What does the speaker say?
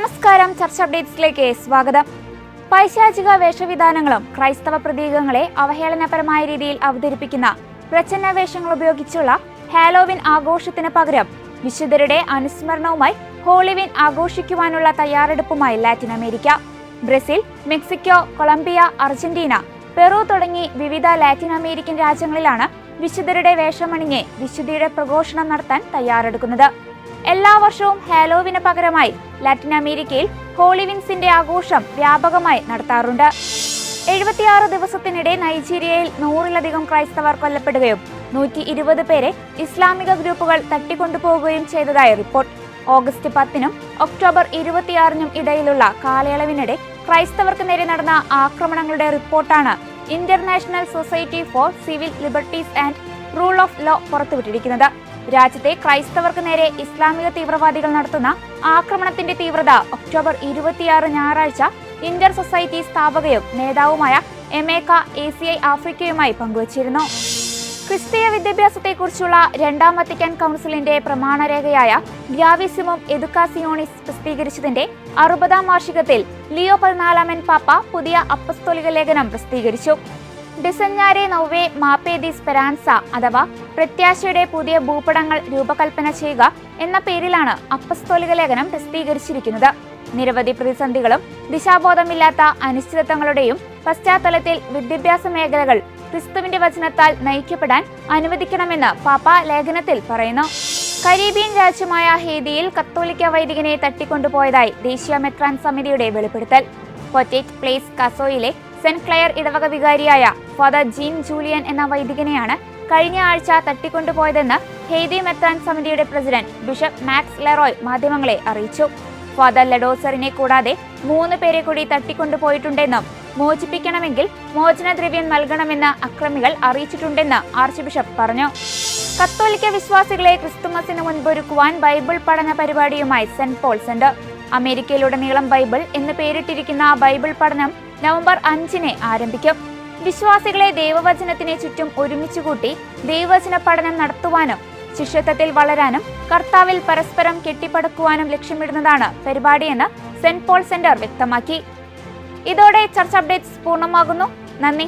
ചർച്ച അപ്ഡേറ്റ്സിലേക്ക് സ്വാഗതം. പൈശാചിക വേഷവിധാനങ്ങളും ക്രൈസ്തവ പ്രതീകങ്ങളെ അവഹേളനപരമായ രീതിയിൽ അവതരിപ്പിക്കുന്ന പ്രച്ഛന്ന വേഷങ്ങൾ ഉപയോഗിച്ചുള്ള ഹാലോവിൻ ആഘോഷത്തിന് പകരം വിശുദ്ധരുടെ അനുസ്മരണവുമായി ഹോളിവിൻ ആഘോഷിക്കുവാനുള്ള തയ്യാറെടുപ്പുമായി Latin America Brazil Mexico Colombia Argentina Peru തുടങ്ങി വിവിധ ലാറ്റിൻ അമേരിക്കൻ രാജ്യങ്ങളിലാണ് വിശുദ്ധരുടെ വേഷമണിഞ്ഞ് വിശുദ്ധിയുടെ പ്രഘോഷണം നടത്താൻ തയ്യാറെടുക്കുന്നത്. എല്ലാ വർഷവും ഹാലോവിന് പകരമായി ലാറ്റിൻ അമേരിക്കയിൽ ഹോളിവിൻസിന്റെ ആഘോഷം വ്യാപകമായി നടത്താറുണ്ട്. എഴുപത്തിയാറ് ദിവസത്തിനിടെ നൈജീരിയയിൽ നൂറിലധികം ക്രൈസ്തവർ കൊല്ലപ്പെടുകയും നൂറ്റി ഇരുപത് പേരെ ഇസ്ലാമിക ഗ്രൂപ്പുകൾ തട്ടിക്കൊണ്ടുപോകുകയും ചെയ്തതായി റിപ്പോർട്ട്. ഓഗസ്റ്റ് പത്തിനും ഒക്ടോബർ ഇരുപത്തിയാറിനും ഇടയിലുള്ള കാലയളവിനിടെ ക്രൈസ്തവർക്ക് നേരെ നടന്ന ആക്രമണങ്ങളുടെ റിപ്പോർട്ടാണ് international society for civil liberties and rule of law പുറത്തുവിട്ടിരിക്കുന്നത്. രാജ്യത്തെ ക്രൈസ്തവർക്ക് നേരെ ഇസ്ലാമിക തീവ്രവാദികൾ നടത്തുന്ന ആക്രമണത്തിന്റെ തീവ്രത ഒക്ടോബർ ഇരുപത്തിയാറ് ഞായറാഴ്ച ഇന്റർ സൊസൈറ്റി സ്ഥാപകയും നേതാവുമായ എമേക്ക എ സി ഐ ആഫ്രിക്കയുമായി പങ്കുവച്ചിരുന്നു. ക്രിസ്തീയ വിദ്യാഭ്യാസത്തെക്കുറിച്ചുള്ള രണ്ടാം വത്തിക്കാൻ കൗൺസിലിന്റെ പ്രമാണരേഖയായ ഗ്യാവിസിമും എദുക്കാസിയോണിസ് പ്രസിദ്ധീകരിച്ചതിന്റെ അറുപതാം വാർഷികത്തിൽ ലിയോ പതിനാലാമൻ പാപ്പ പുതിയ അപ്പസ്തോലിക ലേഖനം പ്രസിദ്ധീകരിച്ചു. ഡിസഞ്ഞാരെ നൗവേ മാപ്പേ ദി സ്പെരാൻസ അഥവാ പ്രത്യാശയുടെ പുതിയ ഭൂപടങ്ങൾ രൂപകൽപ്പന ചെയ്യുക എന്ന പേരിലാണ് അപ്പസ്തോലിക ലേഖനം പ്രസിദ്ധീകരിച്ചിരിക്കുന്നത്. നിരവധി പ്രതിസന്ധികളും ദിശാബോധമില്ലാത്ത അനിശ്ചിതത്വങ്ങളുടെയും പശ്ചാത്തലത്തിൽ വിദ്യാഭ്യാസ മേഖലകൾ ക്രിസ്തുവിന്റെ വചനത്താൽ നയിക്കപ്പെടാൻ അനുവദിക്കണമെന്ന് പാപ്പ ലേഖനത്തിൽ പറയുന്നു. കരീബിയൻ രാജ്യമായ ഹേദിയിൽ കത്തോലിക്ക വൈദികനെ തട്ടിക്കൊണ്ടുപോയതായി ദേശീയ മെത്രാൻ സമിതിയുടെ വെളിപ്പെടുത്തൽ. പൊറ്റേറ്റ് പ്ലേസ് കസോയിലെ സെന്റ് ക്ലെയർ ഇടവക വികാരിയായ ഫാദർ ജീൻ ജൂലിയൻ എന്ന വൈദികനെയാണ് കഴിഞ്ഞ ആഴ്ച തട്ടിക്കൊണ്ടുപോയതെന്ന് ഹെയ്തി മെത്താൻ സമിതിയുടെ പ്രസിഡന്റ് ബിഷപ്പ് മാക്സ് ലെറോയ് മാധ്യമങ്ങളെ അറിയിച്ചു. ഫാദർ ലഡോസറിനെ കൂടാതെ മൂന്ന് പേരെ കൂടി തട്ടിക്കൊണ്ടുപോയിട്ടുണ്ടെന്നും മോചിപ്പിക്കണമെങ്കിൽ മോചനദ്രവ്യം നൽകണമെന്ന് അക്രമികൾ അറിയിച്ചിട്ടുണ്ടെന്ന് ആർച്ച് ബിഷപ്പ് പറഞ്ഞു. കത്തോലിക്ക വിശ്വാസികളെ ക്രിസ്തുമസിന് മുൻപൊരുക്കുവാൻ ബൈബിൾ പഠന പരിപാടിയുമായി സെന്റ് പോൾ സെന്റർ അമേരിക്കയിലുടനീളം ബൈബിൾ എന്ന് പേരിട്ടിരിക്കുന്ന ബൈബിൾ പഠനം നവംബർ അഞ്ചിന് ആരംഭിക്കും. വിശ്വാസികളെ ദൈവവചനത്തിന് ചുറ്റും ഒരുമിച്ച് കൂട്ടി ദൈവവചന പഠനം നടത്തുവാനും ശിഷ്യത്വത്തിൽ വളരാനും കർത്താവിൽ പരസ്പരം കെട്ടിപ്പടുക്കുവാനും ലക്ഷ്യമിടുന്നതാണ് പരിപാടിയെന്ന് സെന്റ് പോൾ സെന്റർ വ്യക്തമാക്കി. ഇതോടെ ചർച്ച് അപ്ഡേറ്റ്സ് പൂർണമാകുന്നു. നന്ദി.